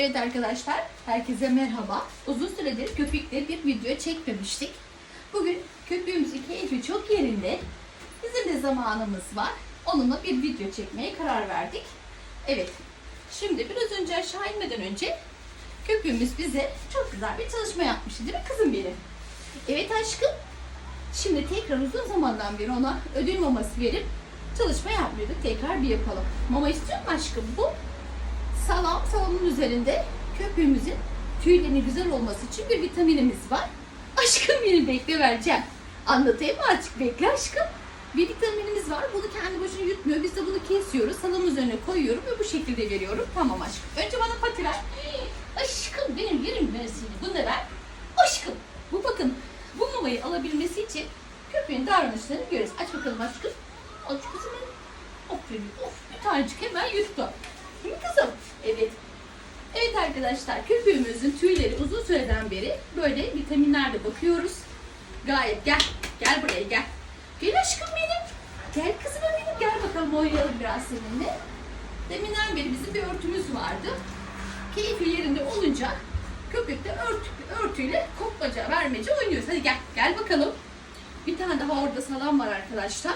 Evet arkadaşlar, herkese merhaba. Uzun süredir köpükle bir video çekmemiştik. Bugün köpüğümüzün keyfi çok yerinde. Bizim de zamanımız var. Onunla bir video çekmeye karar verdik. Evet, şimdi biraz önce aşağı inmeden önce köpüğümüz bize çok güzel bir çalışma yapmıştı değil mi kızım benim? Evet aşkım. Şimdi tekrar uzun zamandan beri ona ödül maması verip çalışma yapmıyorduk. Tekrar bir yapalım. Mama istiyor mu aşkım bu? Salam, salamın üzerinde köpüğümüzün tüylerinin güzel olması için bir vitaminimiz var. Aşkım benim bekle vereceğim. Anlatayım mı açık bekle aşkım. Bir vitaminimiz var. Bunu kendi başına yutmuyor. Biz de bunu kesiyoruz. Salamın üzerine koyuyorum ve bu şekilde veriyorum. Tamam aşkım. Önce bana pati. Aşkım benim yerim seni. Bunu da ver. Aşkım. Bu bakın bu mamayı alabilmesi için köpeğin davranışlarını görürüz. Aç bakalım aşkım. Aç kızım benim. Aferin. Of bir tanecik hemen yuttu. Değil mi kızım? Evet. Evet arkadaşlar köpüğümüzün tüyleri uzun süreden beri böyle vitaminlerle bakıyoruz. Gayet gel. Gel buraya gel. Gel aşkım benim. Gel kızım benim. Gel bakalım oynayalım biraz seninle. Deminden beri bizim bir örtümüz vardı. Keyfi yerinde olunca köpek de örtü, örtüyle koklaca vermece oynuyoruz. Hadi gel. Gel bakalım. Bir tane daha orada salam var arkadaşlar.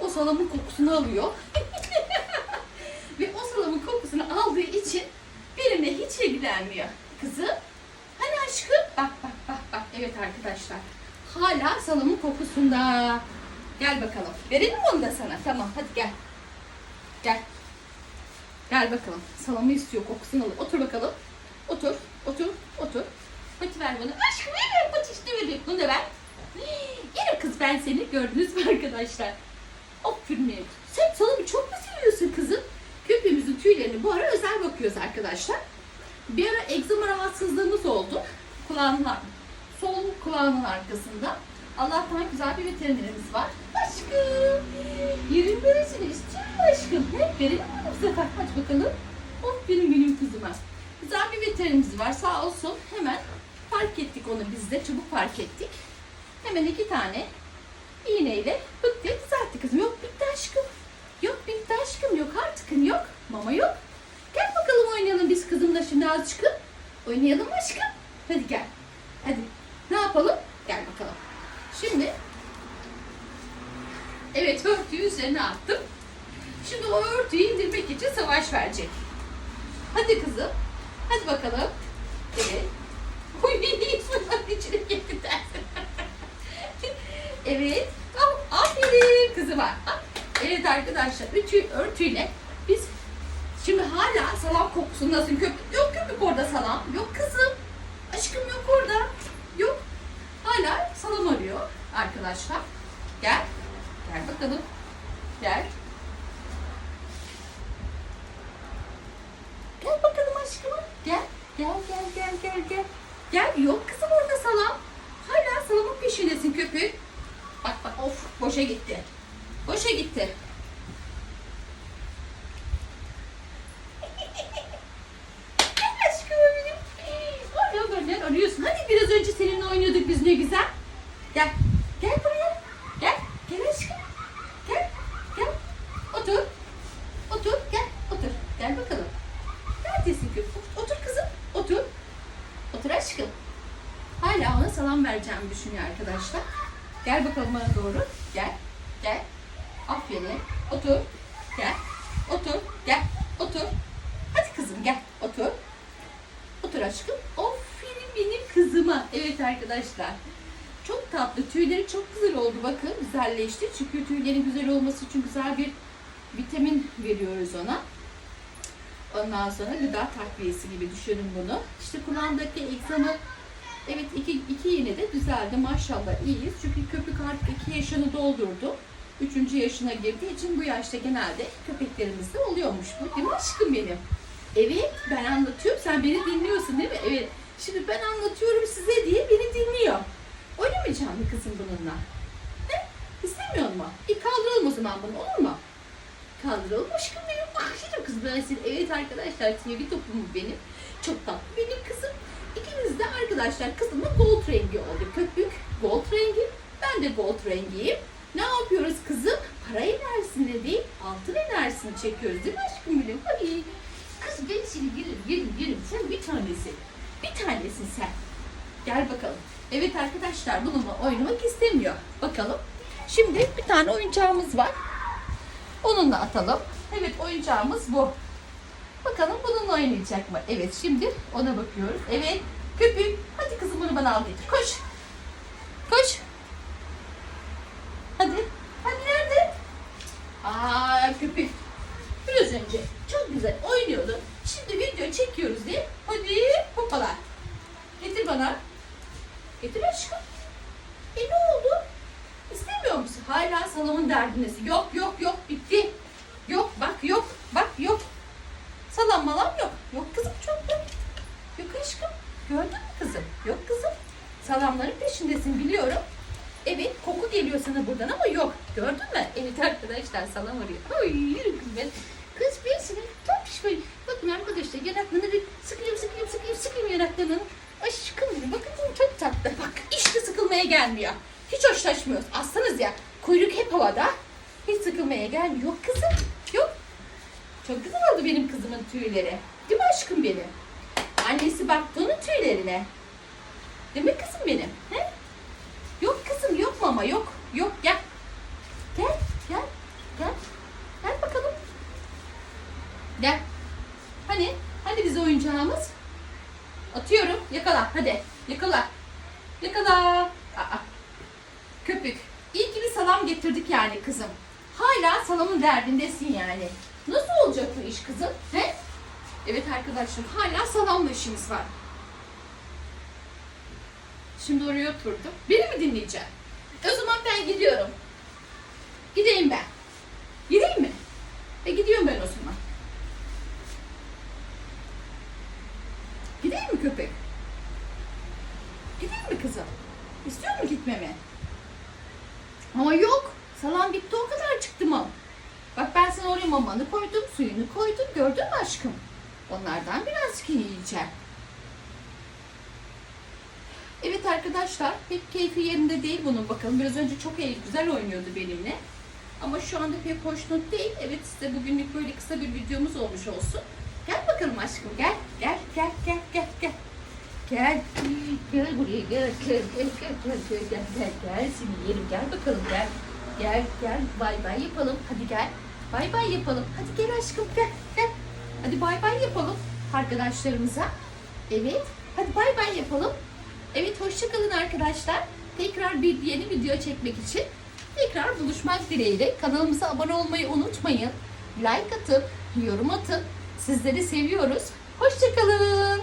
O salamın kokusunu alıyor. Ve o salamın kokusunu aldığı için benimle ilgilenmiyor. Kızım, hani aşkım? Bak bak bak bak. Evet arkadaşlar. Hala salamın kokusunda. Gel bakalım. Verelim onu da sana? Tamam hadi gel. Gel. Gel bakalım. Salamı istiyor kokusunu alıyor. Otur bakalım. Otur. Otur. Otur. Pati ver bana. Aşkım ver pati işte vereyim. Bunu da ver. Yine kız ben seni gördünüz mü arkadaşlar? Aferin. Sen salamı çok mu seviyorsun kızım? Köpeğimizin tüylerini bu ara özel bakıyoruz arkadaşlar. Bir ara egzama rahatsızlığımız oldu. Kulağının, sol kulağının arkasında. Allah'tan güzel bir veterinerimiz var. Aşkım, yerin böylesini istiyor mu aşkım? Hep verelim mi bu sefer? Aç bakalım. Of benim benim kızıma. Güzel bir veterinerimiz var sağ olsun. Hemen fark ettik onu biz de. Çabuk fark ettik. Hemen iki tane iğneyle pıt diye düzeltti kızım. Yok bitti aşkım. Yok bitti aşkım. Yok artık yok. Mama yok. Gel bakalım oynayalım biz kızımla şimdi azıcık. Oynayalım mı aşkım. Hadi gel. Hadi. Ne yapalım? Gel bakalım. Şimdi Evet örtüyü üzerine attım. Şimdi o örtüyü indirmek için savaş verecek. Hadi kızım. Hadi bakalım. Evet. Uy, fırlat içine girdi evet. Al, aferin kızıma. Al. Evet arkadaşlar ütü, örtüyle biz şimdi hala salam kokusundasın köpük. Yok köpük orada salam. Yok kızım. Aşkım yok orada. Yok. Hala salam arıyor arkadaşlar. Gel. Gel bakalım. Gel. Gel bakalım aşkım. Gel. Gel gel gel gel gel. Yok kızım orada salam. Hala salamın peşindesin köpük. Bak bak of boşa gitti. Boşa gitti. Aşkım benim. Arıyor arıyorsun. Hadi biraz önce seninle oynuyorduk biz ne güzel. Gel. Gel buraya. Gel. Gel aşkım. Gel. Gel. Otur. Otur. Gel. Otur. Gel bakalım. Neredesin kız? Otur kızım. Otur. Otur aşkım. Hala ona salam vereceğimi düşünüyor arkadaşlar. Gel bakalım bana doğru. Gel. Gel. Aferin. Otur. Gel. Otur. Gel. Otur. Hadi kızım gel. Otur. Otur aşkım. Aferin benim kızıma. Evet arkadaşlar. Çok tatlı. Tüyleri çok güzel oldu. Bakın güzelleşti. Çünkü tüylerin güzel olması için güzel bir vitamin veriyoruz ona. Ondan sonra gıda takviyesi gibi düşünün bunu. İşte kulağındaki egzama evet iki, iki iğne de düzeldi. Maşallah iyiyiz. Çünkü köpük artık iki yaşını doldurdu. Üçüncü yaşına girdiği için bu yaşta genelde köpeklerimizde oluyormuş bu. Değil mi aşkım benim? Evet ben anlatıyorum. Sen beni dinliyorsun değil mi? Evet. Şimdi ben anlatıyorum size diye beni dinliyor. Oynamayacağım mı kızım bununla? Ne? İstemiyor mu? İyi kaldıralım o zaman bunu olur mu? Kaldıralım aşkım benim. Ah şimdi kız ben seni. Evet arkadaşlar TV topumu benim. Çok tatlı benim arkadaşlar kızımla gold rengi oldu. Köpük gold rengi. Ben de gold rengiyim. Ne yapıyoruz kızım? Para enerjisini değil, altın enerjisini çekiyoruz değil mi aşkım benim? Ay, kız ben seni yerim yerim yerim. Sen bir tanesin. Bir tanesin sen. Gel bakalım. Evet arkadaşlar bununla oynamak istemiyor. Bakalım. Şimdi bir tane oyuncağımız var. Onunla atalım. Evet oyuncağımız bu. Bakalım bununla oynayacak mı? Evet şimdi ona bakıyoruz. Evet köpük. Hadi kızım bunu bana al getir. Koş. Koş. Hadi. Hadi nerede? Aa köpük. Biraz önce çok güzel oynuyordu. Şimdi video çekiyoruz diye. Hadi hoppala. Getir bana. Getir aşkım. E ne oldu? İstemiyor musun? Hala salonun derdindesin. Yok bitti. Yok bak yok bak yok. Salam malam yok. Yok kızım çok yok. Yok aşkım. Gördün mü kızım? Yok kızım. Salamların peşindesin biliyorum. Evet koku geliyor sana buradan ama yok. Gördün mü? Evet arkadaşlar salam arıyor. Ay yürü kız ben. Seni tam pişman. Bakın arkadaşlar yanaklarını bir sıkayım sıkayım sıkayım sıkayım yanaklarını. Aşkım bakın çok tatlı. Bak işte sıkılmaya gelmiyor. Hiç hoşlaşmıyoruz. Aslanız ya. Kuyruk hep havada. Hiç sıkılmaya gelmiyor. Yok kızım. Yok. Çok güzel oldu benim kızımın tüyleri. Değil mi aşkım benim? Annesi baktı onun tüylerine. Değil mi kızım benim? He? Yok kızım yok mama yok. Yok gel. Gel gel gel. Gel bakalım. Gel. Hani? Hani bize oyuncağımız? Atıyorum. Yakala hadi. Yakala. Yakala. Aa. Köpük. İyi ki bir salam getirdik yani kızım. Hala salamın derdindesin yani. Nasıl olacak bu iş kızım? He? Evet arkadaşlar hala salamla işimiz var. Şimdi oraya oturdum. Beni mi dinleyeceksin? O zaman ben gidiyorum. Gideyim ben. Gideyim mi? E gidiyorum ben o zaman. Gideyim mi köpek? Gideyim mi kızım? İstiyor mu gitmemi? Ama yok. Salam bitti o kadar çıktı mı? Bak ben sana oraya mamanı koydum, suyunu koydum. Gördün mü aşkım? Onlardan biraz yiyeceğim. Evet arkadaşlar, pek keyfi yerinde değil bunun bakalım. Biraz önce çok iyi, güzel oynuyordu benimle. Ama şu anda pek hoşnut değil. Evet size bugünlük böyle kısa bir videomuz olmuş olsun. Gel bakalım aşkım, gel. Gel, gel, gel, gel, gel. Gel. Gel buraya gel. Gel, gel, gel, gel, gel, gel, gel, gel. Seni yerim. Gel bakalım gel. Gel, gel. Bay bay yapalım. Hadi gel. Bay bay yapalım. Hadi gel aşkım gel, gel. Hadi bay bay yapalım arkadaşlarımıza. Evet. Hadi bay bay yapalım. Evet hoşçakalın arkadaşlar. Tekrar bir yeni video çekmek için tekrar buluşmak dileğiyle. Kanalımıza abone olmayı unutmayın. Like atıp, yorum atıp sizleri seviyoruz. Hoşçakalın.